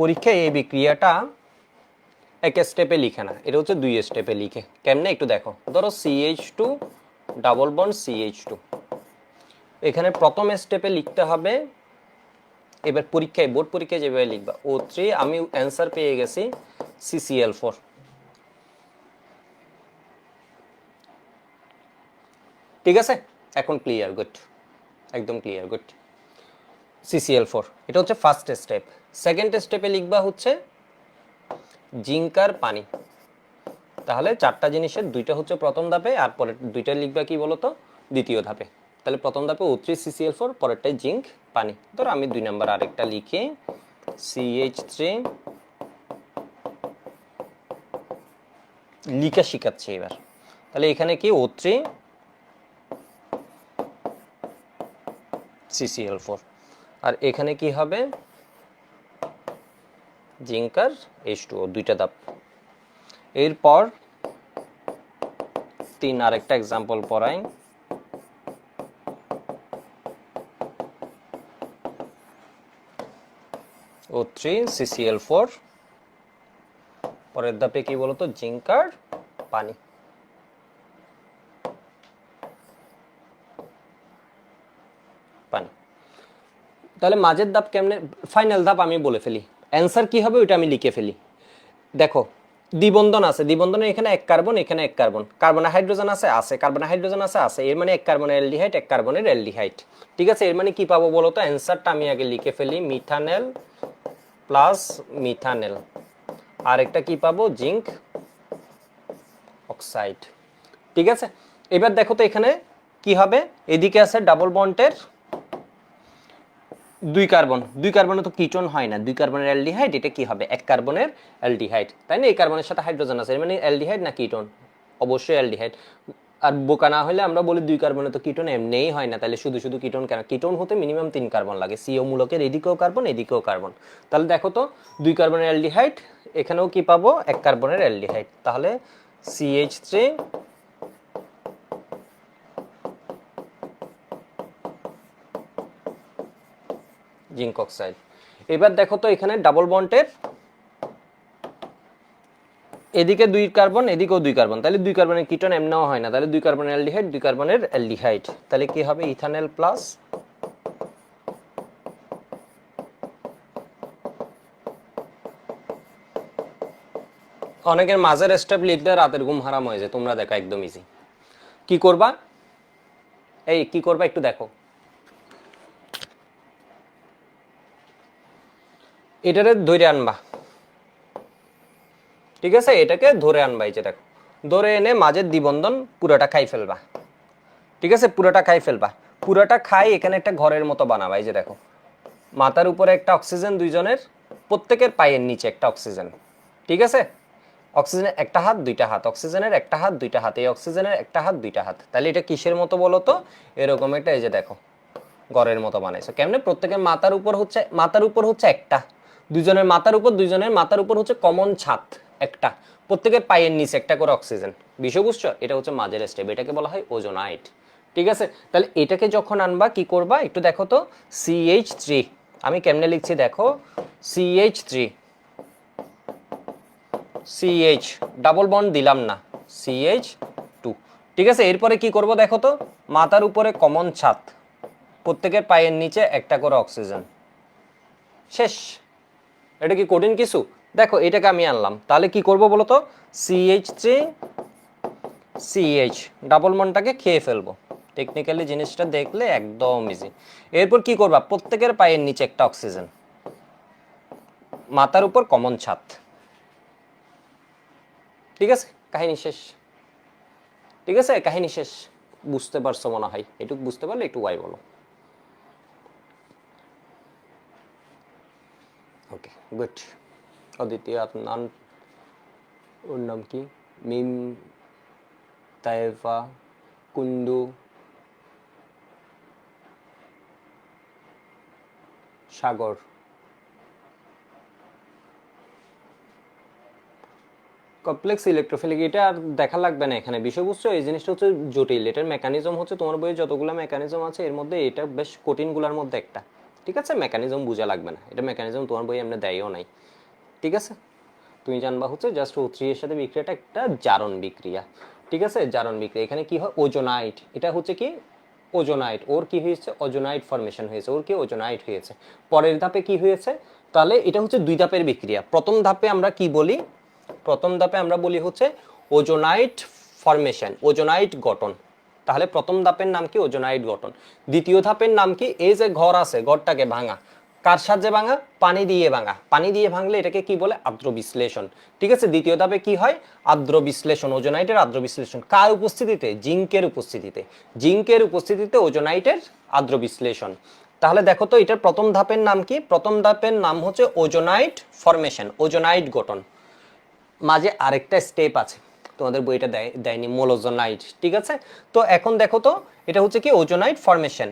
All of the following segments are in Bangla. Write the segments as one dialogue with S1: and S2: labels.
S1: পরীক্ষায় এই বিক্রিয়াটা এক স্টেপে লিখে না, এটা হচ্ছে দুই স্টেপে লিখে। কেমনে একটু দেখো। ধরো CH two double bond CH two এখানে প্রথম স্টেপে লিখতে হবে, এবার পরীক্ষায়, বোর্ড পরীক্ষায় যেভাবে লিখবা। ও থ্রি আমি অ্যান্সার পেয়ে গেছি সিসিএল ফোর ঠিক আছে? এখন ক্লিয়ার গুড একদম ক্লিয়ার গুড সিসিএল ফোর এটা হচ্ছে ফার্স্ট স্টেপ সেকেন্ড স্টেপে লিখবা হচ্ছে জিঙ্কার পানি। তাহলে চারটা জিনিসের দুইটা হচ্ছে প্রথম ধাপে আর পরের দুইটা লিখবা কি বলতো? দ্বিতীয় ধাপে। তাহলে প্রথম ধাপে ও থ্রি সিসিএল ফোর পরেরটাই জিঙ্ক পানি। ধরো আমি দুই নাম্বার আরেকটা লিখি। সিএইচ থ্রি লিখা শিখাচ্ছি এবার। তাহলে এখানে কি ও থ্রি সিসিএল ফোর আর এখানে কি হবে? জিঙ্কার এইচ টু দুইটা ধাপ এরপর তিন আরেকটা এক্সাম্পল পড়াই। ও থ্রি সিসিএল ফোর পরের ধাপে কি বলতো? জিঙ্কার পানি। তাহলে মাঝের ধাপ কেমনে ফাইনাল ধাপ আমি বলে ফেলি। অ্যান্সার কি হবে ওইটা আমি লিখে ফেলি। দেখো, দ্বিবন্ধন আছে। দ্বিবন্ধনে এখানে এক কার্বন এখানে এক কার্বন কার্বনে হাইড্রোজেন আছে আছে। কার্বনে হাইড্রোজেন আছে আছে। এর মানে এক কার্বনের অ্যালডিহাইড এক কার্বনের অ্যালডিহাইড ঠিক আছে? এর মানে কি পাবো বলো তো? অ্যান্সারটা আমি আগে লিখে ফেলি। মিথানেল প্লাস মিথানেল আর একটা কি পাবো? জিঙ্ক অক্সাইড ঠিক আছে? এবার দেখো তো এখানে কি হবে? এদিকে আছে ডাবল বন্ডের দুই কার্বন, দুই কার্বনে তো কিটোন হয় না। দুই কার্বনের অ্যালডিহাইড, এটা কি হবে? এক কার্বনের অ্যালডিহাইড। তাই না? এই কার্বনের সাথে হাইড্রোজেন আছে মানে অ্যালডিহাইড না কিটোন? অবশ্যই অ্যালডিহাইড। আর বোকা না হলে আমরা বলি দুই কার্বনে তো কিটোন এমনিই হয় না। তাহলে শুধু শুধু কিটোন কেন? কিটোন হতে মিনিমাম তিন কার্বন লাগে। সিও মূলকের এদিকেও কার্বন এদিকেও কার্বন। তাহলে দেখো তো, দুই কার্বনের অ্যালডিহাইড, এখানেও কি পাবো? এক কার্বনের অ্যালডিহাইড। তাহলে সিএইচ থ্রি জিঙ্ক অক্সাইড। এবার দেখো তো এখানে ডাবল বন্ডের এদিকে দুই কার্বন এদিকেও দুই কার্বন তাহলে দুই কার্বনের কিটোন এমনাও হয় না, তাহলে দুই কার্বনের অ্যালডিহাইড দুই কার্বনের অ্যালডিহাইড তাহলে কি হবে? ইথানেল প্লাস অনেকের মাঝের স্টেপ লিখলে রাতের ঘুম হারাম হয়ে যায়, তোমরা দেখো, একদম ইজি কি করবা? এই কি করবা একটু দেখো। এটারে ধরে আনবা। ঠিক আছে? এটাকে ধরে আনবা, এই যে দেখো। ধরে এনে মাঝের দ্বিবন্ধন পুরোটা খাই ফেলবা। ঠিক আছে? পুরোটা খাই ফেলবা। পুরোটা খাই এখানে একটা ঘরের মতো বানাবা, এই যে দেখো। মাথার উপরে একটা অক্সিজেন, দুইজনের প্রত্যেকের পায়ের নিচে একটা অক্সিজেন। ঠিক আছে? অক্সিজেনের একটা হাত, দুইটা হাত। অক্সিজেনের একটা হাত, দুইটা হাত। এই অক্সিজেনের একটা হাত, দুইটা হাত। তাহলে এটা কিসের মতো বলো তো? এরকম একটা, এই যে দেখো, ঘরের মতো বানাইছো। কেমনে? প্রত্যেকের মাথার উপর হচ্ছে, মাথার উপর হচ্ছে একটা। দুজনের মাথার উপর দুজনের মাথার উপর হচ্ছে কমন ছাদ একটা। প্রত্যেকের পায়ের নিচে একটা করে অক্সিজেন বিষয় বুঝছ এটা হচ্ছে মাঝের স্টেপ এটাকে বলা হয় ওজোনাইট ঠিক আছে? তাহলে এটাকে যখন আনবা, কি করবা? একটু দেখো তো সিএইচ থ্রি আমি কেমনে লিখছি দেখো? CH three CH double bond দিলাম না। সিএইচ টু ঠিক আছে? এরপরে কি করব দেখো তো? মাথার উপরে কমন ছাদ। প্রত্যেকের পায়ের নিচে একটা করে অক্সিজেন শেষ। এটা কি কঠিন কিছু? দেখো, এটাকে আমি আনলাম। তাহলে কি করব বলো তো? সিএইচ থ্রি সিএইচ ডাবল মনটাকে খেয়ে ফেলব। টেকনিক্যালি জিনিসটা দেখলে একদম ইজি এরপর কি করবা? প্রত্যেকের পায়ের নিচে একটা অক্সিজেন মাথার উপর কমন ছাদ। ঠিক আছে? কাহিনী শেষ। ঠিক আছে? কাহিনী শেষ। বুঝতে পারছ মনে হয়। এটুকু বুঝতে পারলে একটু ওয়াই বলো ওকে গুড অদিতি আপনার ওর নাম কি? মিম তাইফা কুন্ডু সাগর। কমপ্লেক্স ইলেকট্রোফিলিক এটা আর দেখা লাগবে না এখানে। বিষয়বস্তু এই জিনিসটা হচ্ছে জটিল। এটার মেকানিজম হচ্ছে তোমার বইয়ে যতগুলো মেকানিজম আছে, এর মধ্যে এটা বেশ কঠিনগুলোর মধ্যে একটা। ঠিক আছে? মেকানিজম বোঝা লাগবে না। এটা মেকানিজম তোমার বই এমনি দেয়ও নাই। ঠিক আছে? তুমি জানবা হচ্ছে জাস্ট ও থ্রি এর সাথে বিক্রিয়াটা একটা জারণ বিক্রিয়া। ঠিক আছে? জারণ বিক্রিয়া। এখানে কি হয়? ওজোনাইট। এটা হচ্ছে কি? ওজোনাইট। ওর কি হয়েছে? ওজোনাইট ফরমেশন হয়েছে। ওর কি ওজোনাইট হয়েছে? পরের ধাপে কি হয়েছে? তাহলে এটা হচ্ছে দুই ধাপের বিক্রিয়া। প্রথম ধাপে আমরা কি বলি? প্রথম ধাপে আমরা বলি হচ্ছে ওজোনাইট ফরমেশন ওজোনাইট গঠন। তাহলে প্রথম ধাপের নাম কি ওজোনাইট গঠন? দ্বিতীয় ধাপের নাম কি এই যে ঘর আছে, ঘরটাকে ভাঙা। কার সাহায্যে ভাঙা? পানি দিয়ে ভাঙা। পানি দিয়ে ভাঙলে এটাকে কি বলে? আর্দ্র বিশ্লেষণ ঠিক আছে, দ্বিতীয় ধাপে কি হয়? আর্দ্র বিশ্লেষণ ওজোনাইটের আর্দ্র বিশ্লেষণ কার উপস্থিতিতে? জিঙ্কের উপস্থিতিতে। জিঙ্কের উপস্থিতিতে ওজোনাইটের আর্দ্র বিশ্লেষণ তাহলে দেখো তো, এটার প্রথম ধাপের নাম কি? প্রথম ধাপের নাম হচ্ছে ওজোনাইট ফরমেশন, ওজোনাইট গঠন। মাঝে আরেকটা স্টেপ আছে। তোমাদের বইটা দেয়, দেয়নি, মোলোজোনাইট, ঠিক আছে? তো এখন দেখো তো, এটা হচ্ছে কি ওজোনাইট ফরমেশন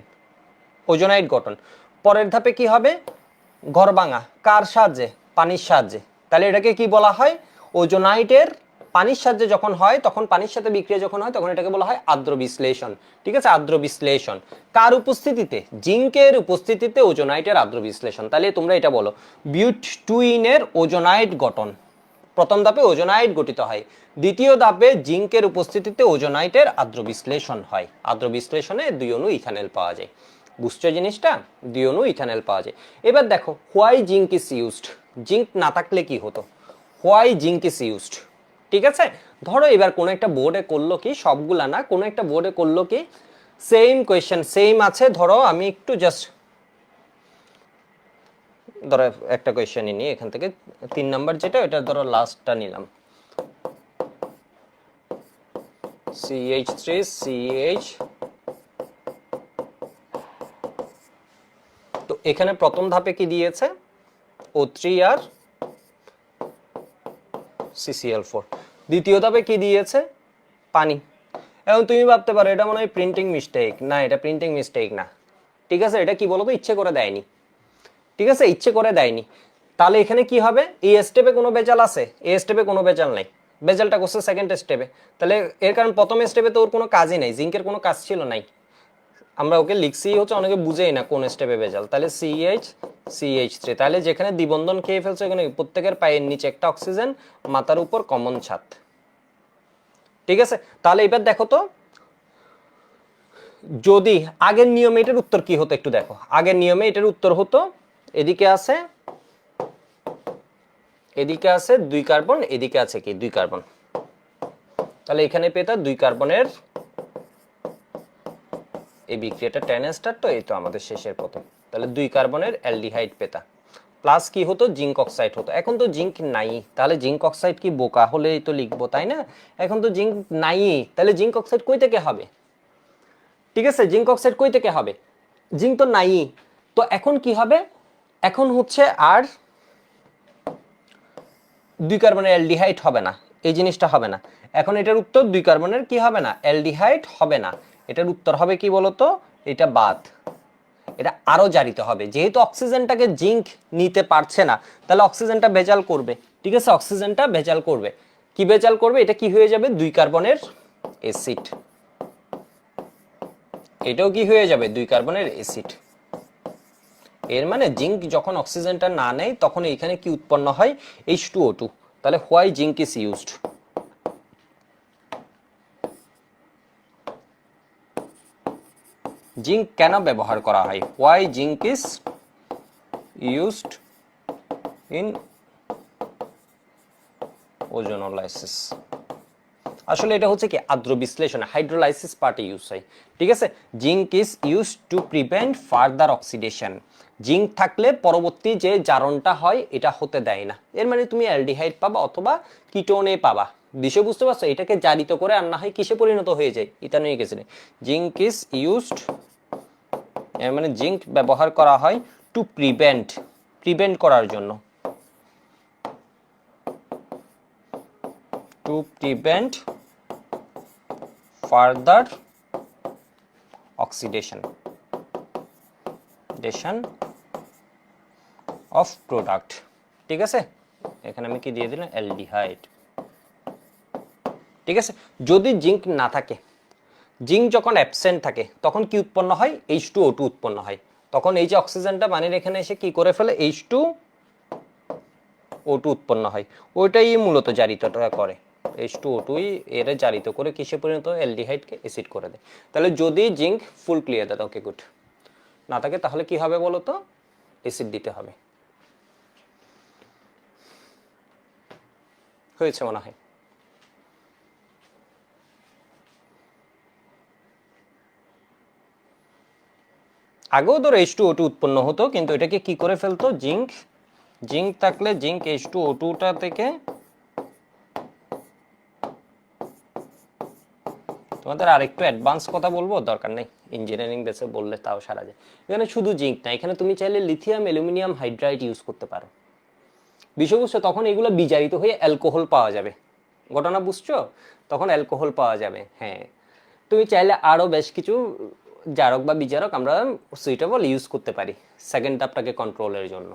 S1: ওজোনাইট গঠন। পরের ধাপে কি হবে? ঘর ভাঙা, কার সাহায্যে? পানির সাহায্যে। তাহলে এটাকে কি বলা হয়? ওজোনাইটের পানির সাহায্যে যখন হয়, তখন পানির সাথে বিক্রিয়া যখন হয়, তখন এটাকে বলা হয় আর্দ্র বিশ্লেষণ ঠিক আছে? আর্দ্র বিশ্লেষণ কার উপস্থিতিতে? জিঙ্কের উপস্থিতিতে ওজোনাইটের আর্দ্র বিশ্লেষণ তাহলে তোমরা এটা বলো, বিউট টুইনের ওজোনাইট গঠন। প্রথম ধাপে ওজোনাইট গঠিত হয়। দ্বিতীয় ধাপে জিঙ্কের উপস্থিতিতে ওজোনাইটের আর্দ্র বিশ্লেষণ হয়। আর্দ্র বিশ্লেষণে দুই অণু ইথানেল পাওয়া যায়। বুঝছ জিনিসটা? দুই অণু ইথানেল পাওয়া যায়। এবার দেখো, why zinc is used? Zinc না থাকলে কি হতো? Why zinc is used. ঠিক আছে? ধরো এবার কোনো একটা বোর্ডে করল কি, সবগুলা না, কোনো একটা বোর্ডে করল কি, সেম কোয়েশ্চেন, সেম আছে। ধরো আমি একটু জাস্ট ধরো একটা কোয়েশ্চেনই নিই, এখান থেকে তিন নাম্বার যেটা এটা ধরো লাস্টটা নিলাম। সিএইচ থ্রি সিএইচ তো এখানে প্রথম ধাপে কি দিয়েছে? ও থ্রি আর সিসিএল ফোর দ্বিতীয় ধাপে কি দিয়েছে? পানি। এখন তুমি ভাবতে পারো, এটা মনে হয় প্রিন্টিং মিস্টেক না, এটা প্রিন্টিং মিস্টেক না। ঠিক আছে, এটা কি বলতো? ইচ্ছে করে দেয়নি। ঠিক আছে? ইচ্ছে করে দেয়নি। তাহলে এখানে কি হবে? এই স্টেপে কোনো বেজাল আছে? এই স্টেপে কোনো বেজাল নাই। বেজালটা করছে সেকেন্ড স্টেপে তাহলে এর কারণ প্রথম স্টেপে তো ওর কোনো কাজই নাই। জিঙ্কের কোনো কাজ ছিল নাই। আমরা ওকে লিখছি, হচ্ছে অনেকে বুঝেই না কোন স্টেপে বেজাল। তাহলে সিএইচ সিএইচ থ্রি তাহলে যেখানে দ্বিবন্ধন খেয়ে ফেলছে ওখানে প্রত্যেকের পায়ের নিচে একটা অক্সিজেন মাথার উপর কমন ছাদ। ঠিক আছে? তাহলে এবার দেখো তো, যদি আগের নিয়মে এটার উত্তর কি হতো একটু দেখো। আগের নিয়মে এটার উত্তর হতো এদিকে আছে এদিকে আছে দুই কার্বন, এদিকে আছে কি? দুই কার্বন। তাহলে এখানে পেতা দুই কার্বনের এই বিক্রিয়াটা টেন স্টার তো, এই তো আমাদের শেষের প্রথম। তাহলে দুই কার্বনের অ্যালডিহাইড পেতা প্লাস কি হতো? জিঙ্ক অক্সাইড হতো। এখন তো জিঙ্ক নাই। তাহলে জিঙ্ক অক্সাইড কি বোকা হলেই তো লিখব, তাই না? এখন তো জিঙ্ক নাই। তাহলে জিঙ্ক অক্সাইড কই থেকে হবে? ঠিক আছে? জিঙ্ক অক্সাইড কই থেকে হবে? জিঙ্ক তো নাই। তো এখন কি হবে? এখন হচ্ছে আর দুই কার্বনের অ্যালডিহাইড হবে না। এই জিনিসটা হবে না। এখন এটার উত্তর দুই কার্বনের কি হবে না? অ্যালডিহাইড হবে না। এটার উত্তর হবে কি বলতো? এটা বাদ। এটা আরও জারিতে হবে। যেহেতু অক্সিজেনটাকে জিঙ্ক নিতে পারছে না, তাহলে অক্সিজেনটা ভেজাল করবে। ঠিক আছে? অক্সিজেনটা ভেজাল করবে। কি ভেজাল করবে? এটা কি হয়ে যাবে? দুই কার্বনের অ্যাসিড। এটাও কি হয়ে যাবে? দুই কার্বনের অ্যাসিড। এর মানে জিঙ্ক যখন অক্সিজেনটা না নেয়, তখন এখানে কি উৎপন্ন হয়? এইচ টু ও টু তাহলে why zinc is used zinc কেন ব্যবহার করা হয়? Why zinc is used in ozonolysis আসলে এটা হচ্ছে কি আর্দ্র বিশ্লেষণ হাইড্রোলাইসিস পার্টে ইউজ হয়। ঠিক আছে? Zinc is use to prevent further oxidation zinc থাকলে পরবর্তী যে জারণটা হয়, এটা হতে দেয় না। এর মানে তুমি অ্যালডিহাইড পাবা অথবা কিটোনে পাবা। বিষয় বুঝতে পারছ? এটাকে জারিত করে আর না হয়, কিসে পরিণত হয়ে যায়? এটা নিয়ে গেছে। জিঙ্ক ইজ ইউজড এর মানে জিঙ্ক ব্যবহার করা হয় টু প্রিভেন্ট প্রিভেন্ট করার জন্য। To prevent further oxidation oxidation of product. ঠিক আছে? এখানে আমি কি দিয়ে দিলাম? অ্যালডিহাইড। ঠিক আছে? যদি জিঙ্ক না থাকে, জিঙ্ক যখন অ্যাবসেন্ট থাকে, তখন কি উৎপন্ন হয়? এইচ টু ও টু উৎপন্ন হয়। তখন এই যে অক্সিজেনটা পানির এখানে এসে কি করে ফেলে? এইচ টু ও টু উৎপন্ন হয়। ওইটাই মূলত জারিতটা করে। এইচ টু ও টুই এর জারিত করে কিসে পরিণত? অ্যালডিহাইডকে অ্যাসিড করে দেয়। তাহলে যদি জিঙ্ক ফুল ক্লিয়ার দেয় ওকে গুড না থাকে তাহলে কি হবে বলো তো অ্যাসিড দিতে হবে। হয়েছে মনে হয়। আগেও ধর এইচ টু ও টু উৎপন্ন হতো, কিন্তু এটাকে কি করে ফেলতো? জিঙ্ক জিঙ্ক থাকলে জিঙ্ক এইচ টু ও টুটা থেকে তোমাদের আরেকটু অ্যাডভান্স কথা বলব, দরকার নেই। ইঞ্জিনিয়ারিং বেসে বললে তাও সারা যায়। এখানে শুধু জিঙ্ক না, এখানে তুমি চাইলে লিথিয়াম অ্যালুমিনিয়াম হাইড্রাইড ইউজ করতে পারো। বিষয়বস্তু, তখন এগুলো বিজারিত হয়ে অ্যালকোহল পাওয়া যাবে। ঘটনা বুঝছ? তখন অ্যালকোহল পাওয়া যাবে হ্যাঁ। তুমি চাইলে আরও বেশ কিছু জারক বা বিজারক আমরা সুইটেবল ইউজ করতে পারি সেকেন্ড ধাপটাকে কন্ট্রোলের জন্য।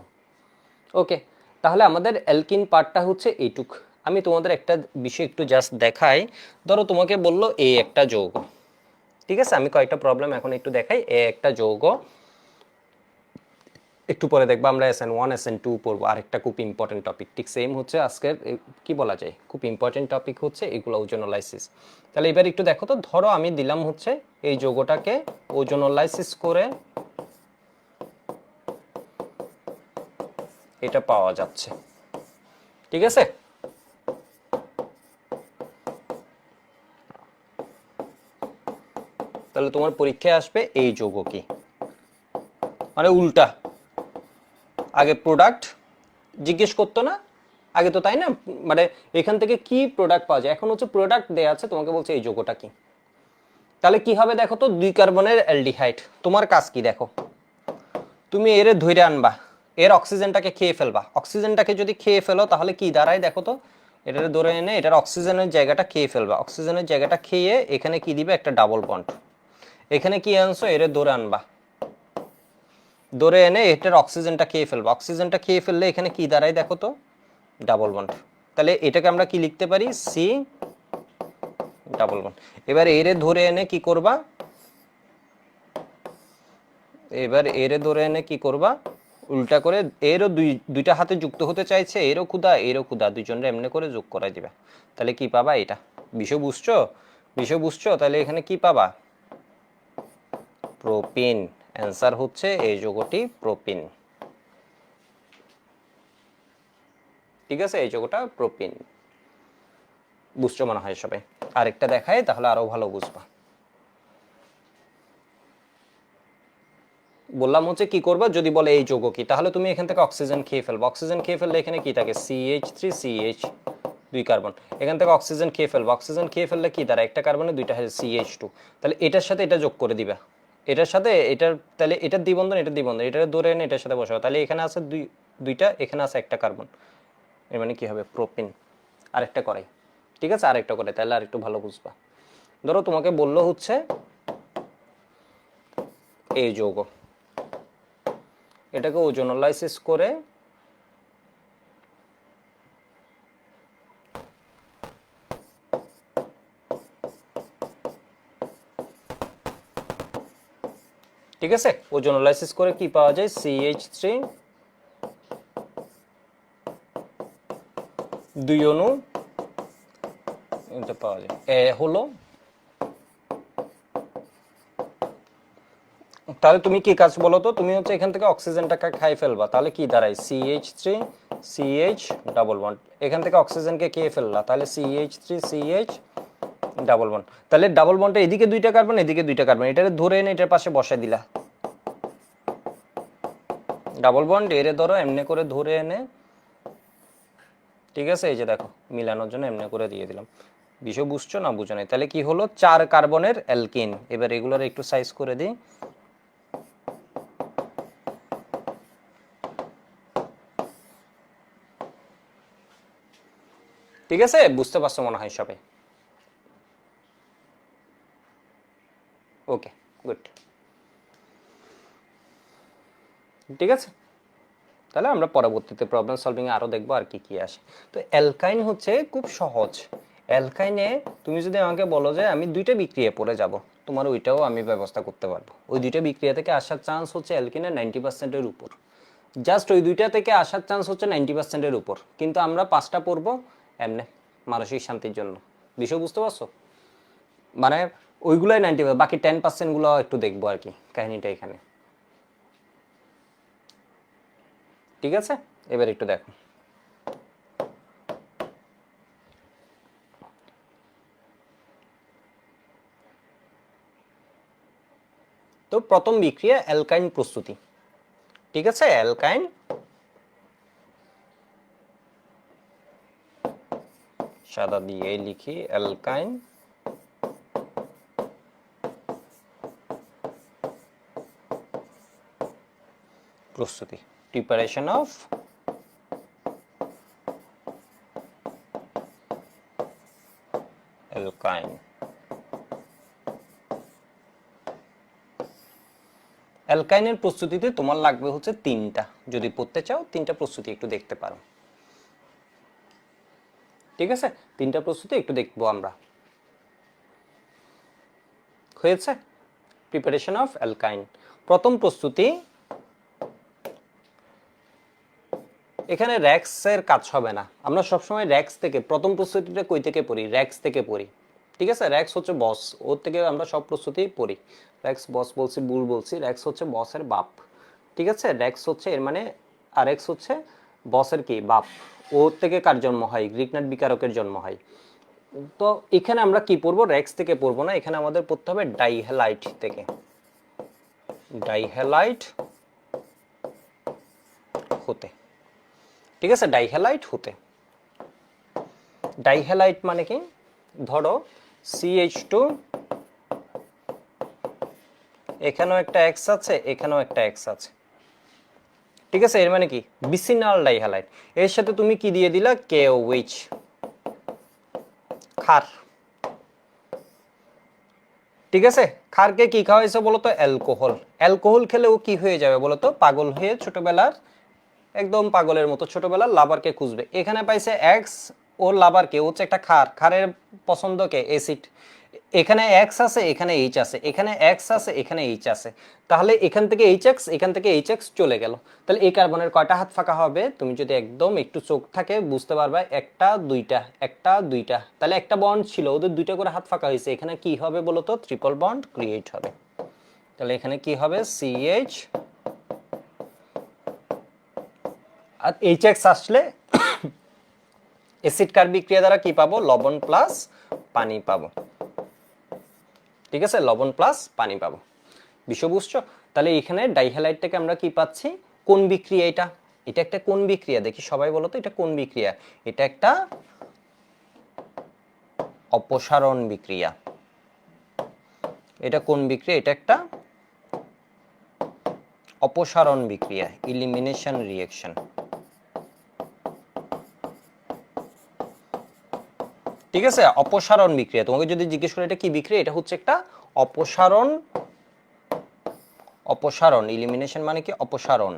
S1: ওকে তাহলে আমাদের অ্যালকিন পার্টটা হচ্ছে এইটুক আমি তোমাদের একটা বিষয় একটু জাস্ট দেখাই। ধরো তোমাকে বলল এ একটা যৌগ। ঠিক আছে? আমি কয়েকটা প্রবলেম এখন একটু দেখাই। এ একটা যৌগ। একটু পরে দেখব আমরা S N one S N two পড়ব। আরেকটা খুব ইম্পর্টেন্ট টপিক ঠিক সেম হচ্ছে আজকের কি বলা যায়? খুব ইম্পর্টেন্ট টপিক হচ্ছে এগুলো ওজোনোলাইসিস তাহলে এবার একটু দেখো তো, ধরো আমি দিলাম হচ্ছে এই যৌগটাকে ওজোনোলাইসিস করে এটা পাওয়া যাচ্ছে। ঠিক আছে? তাহলে তোমার পরীক্ষায় আসবে এই যৌগ কি মানে উল্টা। আগে প্রোডাক্ট জিজ্ঞেস করতো না, আগে তো তাই না? মানে এখান থেকে কি প্রোডাক্ট পাওয়া যায়? এখন হচ্ছে প্রোডাক্ট দেয়া আছে, তোমাকে বলছে এই যৌগটা কি। তাহলে কি হবে দেখো তো? দুই কার্বনের অ্যালডিহাইড। তোমার কাজ কি দেখো? তুমি এর ধৈর্য আনবা। এর অক্সিজেনটাকে খেয়ে ফেলবা। অক্সিজেনটাকে যদি খেয়ে ফেলো, তাহলে কি দাঁড়ায় দেখো তো? এটার ধরে এনে, এটার অক্সিজেনের জায়গাটা খেয়ে ফেলবা। অক্সিজেনের জায়গাটা খেয়ে এখানে কি দিবে? একটা ডাবল বন্ড এখানে কি আনছো? এর ধরে আনবা। ধরে এনে এটার অক্সিজেনটা খেয়ে ফেলবা। অক্সিজেনটা খেয়ে ফেললে এখানে কি দাঁড়ায় দেখো তো? ডাবল বন্ড তাহলে এটাকে আমরা কি লিখতে পারি? সি ডাবল বন্ড এবার এরে ধরে এনে কি করবা? এবার এরে ধরে এনে কি করবা? উল্টা করে এরও দুই, দুইটা হাতে যুক্ত হতে চাইছে, এরও ক্ষুদা এরও ক্ষুদা দুইজনের এমনি করে যোগ করা দিবা। তাহলে কি পাবা এটা? বিষয় বুঝছ? বিষয় বুঝছ? তাহলে এখানে কি পাবা? প্রোপিন। অ্যান্সার হচ্ছে এই যৌগটি প্রোপিন। ঠিক আছে, এই যৌগটা প্রোপিন। বুঝছ মনে হয় সবাই? আরেকটা দেখায় তাহলে আরও ভালো বুঝবা। বললাম হচ্ছে কি করবা, যদি বলে এই যৌগ কি, তাহলে তুমি এখান থেকে অক্সিজেন খেয়ে ফেলব। অক্সিজেন খেয়ে ফেললে এখানে কি থাকে? সিএইচ থ্রি সিএইচ দুই কার্বন। এখান থেকে অক্সিজেন খেয়ে ফেলব। অক্সিজেন খেয়ে ফেললে কি? দ্বারা একটা কার্বনে, দুইটা সিএইচ টু তাহলে এটার সাথে এটা যোগ করে দিবা। এটার সাথে এটার, তাহলে এটার দ্বিবন্ধন এটার দ্বিবন্ধন, এটার ধরে এনে এটার সাথে বসাবো তাহলে এখানে আছে দুই, দুইটা, এখানে আছে একটা কার্বন। এর মানে কি হবে? প্রোপিন। আরেকটা করাই ঠিক আছে? আরেকটা করে। তাহলে আরেকটু ভালো বুঝবা। ধরো তোমাকে বলল হচ্ছে এই যৌগ। এটাকে ওজোনালাইসিস করে ঠিক আছে? ওজোনোলাইসিস করে কি পাওয়া যায়? সিএইচ থ্রি দুই অণু, এটা পাওয়া যায়। এ হলো, তাহলে তুমি কি কাজ বলো তো? তুমি হচ্ছে এখান থেকে অক্সিজেনটাকে খাই ফেলবা। তাহলে কি দাঁড়ায়? CH three CH double one এখান থেকে অক্সিজেনকে খেয়ে ফেললা। তাহলে CH three CH double bond তাহলে ডাবল বন্ডে এদিকে দুইটা কার্বন এদিকে দুইটা কার্বন এটা ধরে এনে এটার পাশে বসাই দিলা। ডাবল বন্ড এরে ধরো, এমনি করে ধরে এনে, ঠিক আছে? এই যে দেখো, মিলানোর জন্য এমনি করে দিয়ে দিলাম। বিষয় বুঝছ না বুঝো নাই? তাহলে কি হলো? চার কার্বনের অ্যালকিন। এবার এগুলোর একটু সাইজ করে দিই। ঠিক আছে? বুঝতে পারছ মনে হয় সবাই ওকে গুড ঠিক আছে? তাহলে আমরা পরবর্তীতে প্রবলেম সলভিং আরও দেখব আর কি কি আসে। তো অ্যালকাইন হচ্ছে খুব সহজ। অ্যালকাইনে তুমি যদি আমাকে বলো যে আমি দুইটা বিক্রিয়া পড়ে যাব, তোমার ওইটাও আমি ব্যবস্থা করতে পারব। ওই দুইটা বিক্রিয়া থেকে আসার চান্স হচ্ছে অ্যালকিনের নাইনটি পার্সেন্টের উপর। জাস্ট ওই দুইটা থেকে আসার চান্স হচ্ছে নাইনটি পার্সেন্টের উপর। কিন্তু আমরা পাঁচটা পড়ব এমনি, মানসিক শান্তির জন্য। বিষয় বুঝতে পারছ? মানে ওইগুলাই নাইনটি বাকি টেন পার্সেন্টগুলো একটু দেখব আর কি, কাহিনীটা এখানে। ঠিক আছে? এবার একটু দেখো। তো প্রথম বিক্রিয়া অ্যালকাইন প্রস্তুতি। ঠিক আছে? অ্যালকাইন। সাদা দিয়ে লিখি অ্যালকাইন। প্রস্তুতি। প্রিপারেশন অফ অ্যালকাইন অ্যালকাইনের প্রস্তুতিতে তোমার লাগবে হচ্ছে তিনটা। যদি পড়তে চাও, তিনটা প্রস্তুতি একটু দেখতে পারো। ঠিক আছে? তিনটা প্রস্তুতি একটু দেখব আমরা। হয়েছে? প্রিপারেশন অফ অ্যালকাইন প্রথম প্রস্তুতি এখানে র্যাক্সের কাজ হবে না। আমরা সবসময় র্যাক্স থেকে, প্রথম প্রস্তুতিটা কই থেকে পড়ি? র্যাক্স থেকে পড়ি। ঠিক আছে? র্যাক্স হচ্ছে বস। ওর থেকে আমরা সব প্রস্তুতি পড়ি। র্যাক্স বস বলছি, বুল বলছি, র্যাক্স হচ্ছে বসের বাপ। ঠিক আছে? র্যাক্স হচ্ছে এর মানে আর এক্স হচ্ছে বসের কি? বাপ। ওর থেকে কার জন্ম হয়? গ্রিকনাট বিকারকের জন্ম হয়। তো এখানে আমরা কি পড়ব? র্যাক্স থেকে পড়ব না। এখানে আমাদের পড়তে হবে ডাইহেলাইট থেকে। ডাইহেলাইট হতে। ঠিক আছে? ডাইহেলাইট হতে। ডাইহেলাইট মানে কি? ধরো সিএইচ টু এখানেও একটা এক্স আছে, এখানেও একটা এক্স আছে। ঠিক আছে? এর মানে কি? বিসিনাল ডাইহেলাইট এর সাথে তুমি কি দিয়ে দিলা? কে উইচ খার ঠিক আছে? খারকে কি খাওয়াইছে বলো তো অ্যালকোহল। অ্যালকোহল খেলেও কি হয়ে যাবে বলো তো পাগল হয়ে ছোটবেলার একদম পাগলের মতো। ছোটবেলার লাভারকে খুঁজবে। এখানে পাইছে এক্স ওর লাভারকে হচ্ছে একটা খার। খারের পছন্দকে এসিড এখানে এক্স আছে, এখানে এইচ আছে। এখানে এক্স আছে, এখানে এইচ আছে। তাহলে এখান থেকে এইচ এক্স এখান থেকে এইচ এক্স চলে গেল। তাহলে এই কার্বনের কয়টা হাত ফাঁকা হবে? তুমি যদি একদম একটু চোখ থাকে, বুঝতে পারবে একটা, দুইটা একটা, দুইটা। তাহলে একটা বন্ড ছিল, ওদের দুইটা করে হাত ফাঁকা হয়েছে। এখানে কি হবে বলো তো ট্রিপল বন্ড ক্রিয়েট হবে। তাহলে এখানে কি হবে? সিএইচ আর এইচ এক্স আসলে অ্যাসিড কার বিক্রিয়া দ্বারা কি পাবো? লবণ প্লাস পানি পাবো। ঠিক আছে? লবণ প্লাস পানি পাবো। বিষয় বুঝছ? তাহলে এখানে ডাইহ্যালাইট আমরা কি পাচ্ছি? কোন বিক্রিয়া এটা? এটা একটা কোন বিক্রিয়া? দেখি সবাই বলো তো, এটা কোন বিক্রিয়া? এটা একটা অপসারণ বিক্রিয়া। এটা কোন বিক্রিয়া? এটা একটা অপসারণ বিক্রিয়া ইলিমিনেশন রিয়েকশন ঠিক আছে? অপসারণ বিক্রিয়া। তোমাকে যদি জিজ্ঞেস করে, এটা কি বিক্রিয়া? এটা হচ্ছে একটা অপসারণ অপসারণ ইলিমিনেশন মানে কি? অপসারণ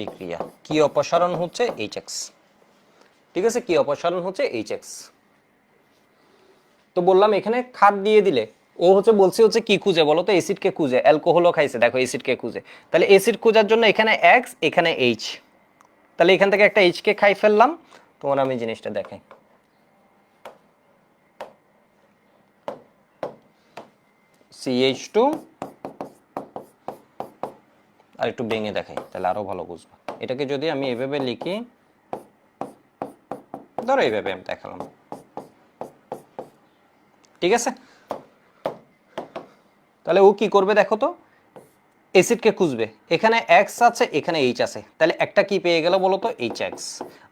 S1: বিক্রিয়া। কি অপসারণ হচ্ছে? এইচ এক্স ঠিক আছে? কি অপসারণ হচ্ছে? এইচ এক্স তো বললাম, এখানে খাদ দিয়ে দিলে। ও হচ্ছে বলছে হচ্ছে, কি খুঁজে? বলো তো অ্যাসিডকে খুঁজে? অ্যালকোহলও খাইছে। দেখো অ্যাসিডকে খুঁজে। তাহলে অ্যাসিড খোঁজার জন্য এখানে এক্স এখানে এইচ তাহলে এখান থেকে একটা এইচ কে খাই ফেললাম। তোমার আমি জিনিসটা দেখাই। সিএইচ টু আর একটু ভেঙে দেখাই, তাহলে আরও ভালো বুঝবা। এটাকে যদি আমি এভাবে লিখি, ধরো এইভাবে আমি দেখালাম। ঠিক আছে? তাহলে ও কি করবে দেখো তো? অ্যাসিডকে খুঁজবে। এখানে এক্স আছে, এখানে এইচ আছে। তাহলে একটা কি পেয়ে গেল বলো তো এইচ এক্স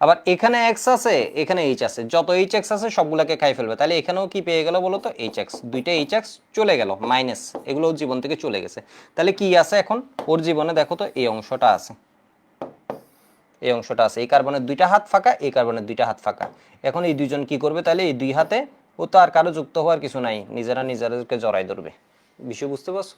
S1: আবার এখানে এক্স আছে, এখানে এইচ আছে। যত এইচ এক্স আছে, সবগুলোকে খাই ফেলবে। তাহলে এখানেও কি পেয়ে গেল বলো তো এইচ এক্স দুইটা এইচ এক্স চলে গেল মাইনাস এগুলো জীবন থেকে চলে গেছে। তাহলে কি আছে এখন? ওর জীবনে দেখো তো, এই অংশটা আছে। এই অংশটা আছে। এই কার্বনের দুইটা হাত ফাঁকা, এই কার্বনের দুইটা হাত ফাঁকা। এখন এই দুইজন কি করবে? তাহলে এই দুই হাতে ও তো আর কারও যুক্ত হওয়ার কিছু নাই। নিজেরা নিজেদেরকে জড়াই ধরবে। বিষয় বুঝতে পারছ?